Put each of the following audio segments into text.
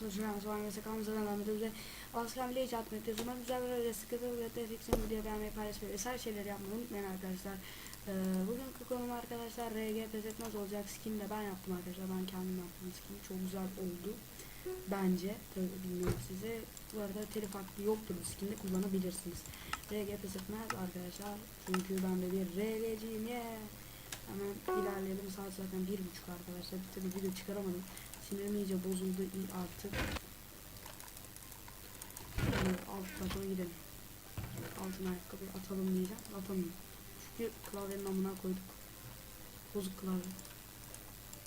Sunucuna soru gelmesi kanalımıza devam ediyoruz Alaska'nın bile icat etmekteyiz. Umarım güzel bir öyle sıkıntı ve desteksin video beğenmeyi paylaşmayı vesaire şeyleri yapmayı unutmayın arkadaşlar. Ee, bugünkü konum arkadaşlar RG pes etmez olacak skin de ben yaptım arkadaşlar. Ben kendim yaptım skin. Çok güzel oldu. Bence. Tabii bilmiyorum size. Bu arada telif hakkı yoktur bu skinde kullanabilirsiniz. RG pes etmez arkadaşlar. Çünkü ben de bir RG'ciyim. Yeah. Hemen ilerleyelim. Saat zaten bir buçuk arkadaşlar. Türlü video çıkaramadım. Sinirim iyice bozuldu artık. Alt tarafa gidelim. Altın ayakkabıyı atalım diyeceğim. Atamıyorum. Çünkü klavyenin amına koyduk. Bozuk klavye.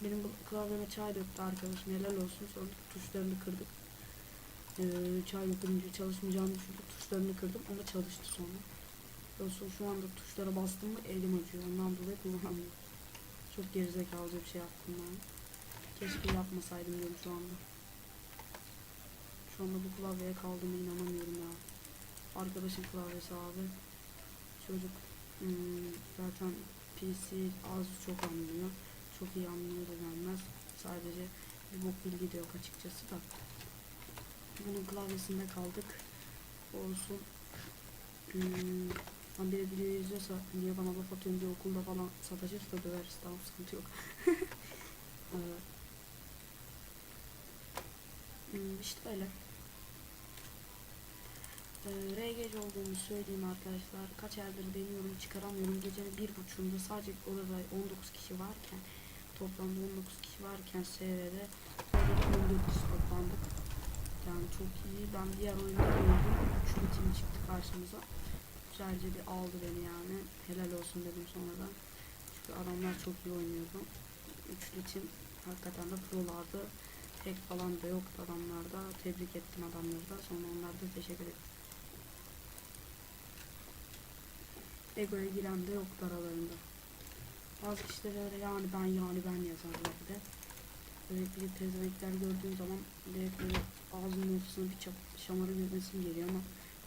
Benim klavyeme çay döktü arkadaşım. Helal olsun. Sonra tuşlarını kırdık. Ee, çay dökünce çalışmayacağını düşündüm. Tuşlarını kırdım ama çalıştı sonra. Yoksa şu anda tuşlara bastım mı elim acıyor. Ondan dolayı kullanamıyorum. Çok gerizekalıca bir şey yaptım ben. Keşke yapmasaydım diyorum şu anda. Şu anda bu klavyeye kaldığıma inanamıyorum ya. Arkadaşın klavyesi abi. Çocuk hmm, zaten PC az çok anlıyor. Çok iyi anlıyor da denmez. Sadece bir bok bilgi de yok açıkçası da. Bunun klavyesinde kaldık. Olsun. Hmm, Lan biri video izliyorsa niye bana laf atıyorsun diye okulda falan sataşırsa döveriz tamam sıkıntı yok. Hmm, işte öyle. Ee, RGC olduğunu söyleyeyim arkadaşlar. Kaç aydır deniyorum çıkaramıyorum. Gecenin bir buçuğunda sadece orada 19 kişi varken toplamda 19 kişi varken orada 14 kişi toplandık. Yani çok iyi. Ben diğer oyunda gördüm. Üçlü tim çıktı karşımıza güzelce bir aldı beni yani. Helal olsun dedim sonradan. Çünkü adamlar çok iyi oynuyordu. Üçlü tim hakikaten de prolardı. Tek falan da yoktu adamlarda. Tebrik ettim adamları da. Sonra onlara da teşekkür ettim. Ego'ya giren de yoktu aralarında. Bazı kişiler öyle yani ben yani ben yazarlar bir de. Böyle bir tezekler gördüğüm zaman direkt böyle ağzımın ortasına bir çap, şamarı görmesim geliyor ama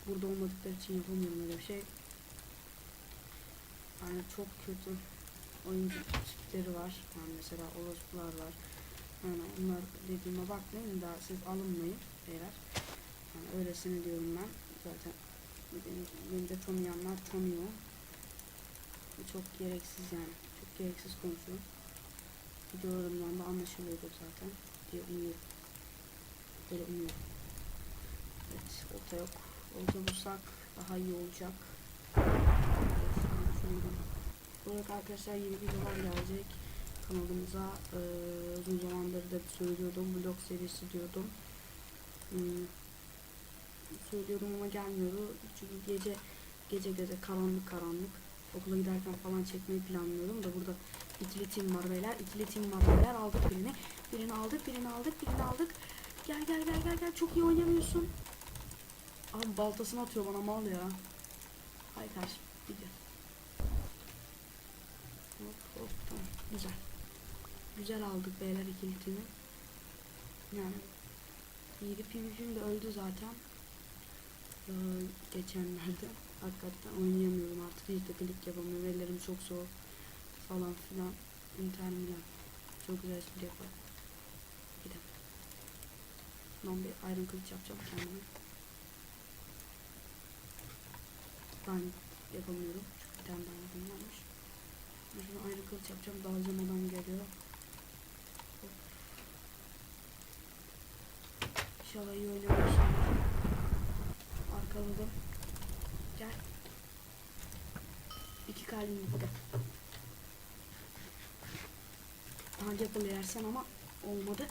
burada olmadıkları için yapamıyorum öyle bir şey. Yani çok kötü oyuncu tipleri var. Yani mesela orospular var. Yani onlar dediğime bakmayın da siz alınmayın beyler. Yani öylesine diyorum ben. Zaten beni, de tanıyanlar tanıyor. Çok gereksiz yani. Gereksiz konuşuyorum. Videolarımdan da anlaşılıyordur zaten diye umuyorum. Böyle umuyorum. Evet, orta yok. Orta bulsak daha iyi olacak. Olarak arkadaşlar yeni videolar gelecek kanalımıza. Ee, uzun zamandır da söylüyordum. Vlog serisi diyordum. Hmm, söylüyordum ama gelmiyordu. Çünkü gece gece gece karanlık karanlık. Okula giderken falan çekmeyi planlıyordum da burada ikili tim var beyler. İkili tim var beyler. Aldık birini. Birini aldık, birini aldık, birini aldık. Gel gel gel gel gel. Çok iyi oynamıyorsun. Abi baltasını atıyor bana mal ya. Hay kardeşim gidiyor. Hop hop tamam güzel. Güzel aldık beyler ikilisini. Yani iyi bir PvP'm de öldü zaten. Ee, geçenlerde. Hakikaten oynayamıyorum artık. Hiç de klik yapamıyorum. Ellerim çok soğuk falan filan. Inter Milan. Çok güzel bir yapar. Gidelim. Ben bir iron kılıç yapacağım kendime. Ben yapamıyorum. Çünkü bir tane daha yapım varmış. Ben Şimdi ayrı kılıç yapacağım. Dalacağım adam geliyor. Hop. İnşallah iyi oynuyorsun. Arkaladım. Gel. İki kalbim gitti. Daha yapılı yersen ama olmadı.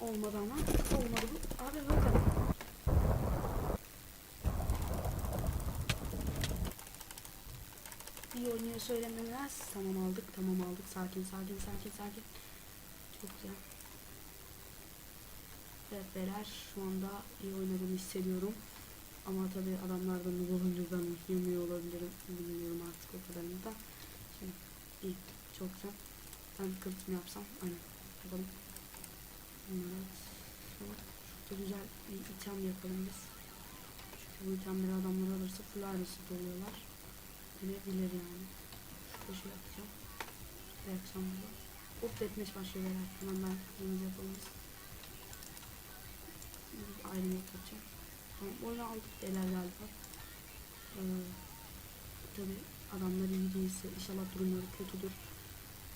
Olmadı ama. Olmadı bu. Abi bakalım. İyi oynuyor söylememez. Tamam aldık, tamam aldık. Sakin, sakin, sakin, sakin. Çok güzel. Evet beyler, şu anda iyi oynadığımı hissediyorum. Ama tabi adamlar da noob olunca ben oynayamıyor olabilirim. Bilmiyorum artık o kadarını da. Şimdi iyi, çok güzel. Ben kılıç mı yapsam? Aynen. Yapalım. Evet. Şurada güzel bir item yapalım biz. Çünkü Bu itemleri adamlar alırsa full ailesi doluyorlar. Bilebilir yani. Şurada şey yapacağım. Reaksiyon burada. Hop deathmatch başlıyor beyler. Hemen ben hızlı yapalım. Ayrı yok yapacağım. Tamam oyunu aldık beyler galiba. Ee, tabi adamlar iyi değilse inşallah durumları kötüdür.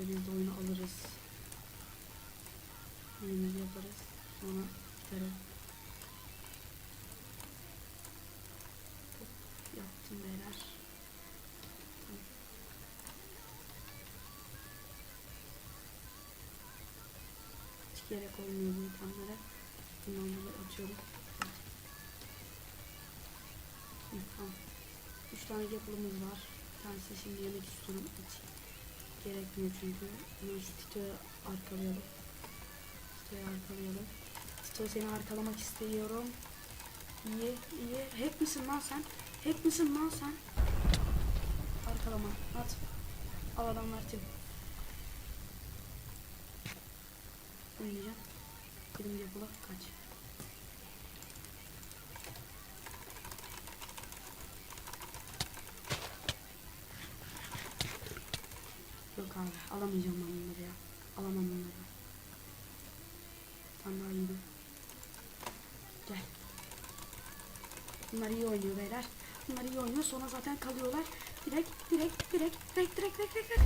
Ve biz de oyunu alırız. Oyunumuzu yaparız. Sonra biterim. Yaptım beyler. Gerek olmuyor bu itemlere. Bundan dolayı. Hı, Tamam. Üç tane yapılımız var. Bir tanesi şimdi yemek istiyorum. Hiç gerekmiyor çünkü. Hemen şu Tito'yu arkalayalım. Tito'yu arkalayalım. Tito seni arkalamak istiyorum. İyi, iyi. Hack misin lan sen? Hack misin lan sen? Arkalama. At. Al adamlar tim. Oynayacağım. Film yapıla kaç. Abi alamayacağım ben bunları ya. Alamam bunları. Sen daha iyi. Gel. Bunlar iyi oynuyor beyler. Bunlar iyi oynuyor sonra zaten kalıyorlar. Direkt direkt direkt direkt direkt direkt direkt.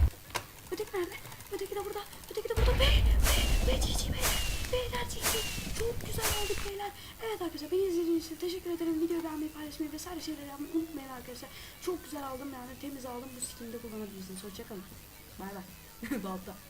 Öteki nerede? Öteki de burada. Öteki de burada. Be, be, be, cici beyler. Beyler cici. Çok güzel olduk beyler. Evet arkadaşlar beni izlediğiniz için teşekkür ederim. Videoyu beğenmeyi, paylaşmayı vesaire şeyleri yapmayı unutmayın arkadaşlar. Çok güzel aldım yani temiz aldım. Bu skin'i de kullanabilirsiniz. Hoşçakalın. Bay bay. Balta.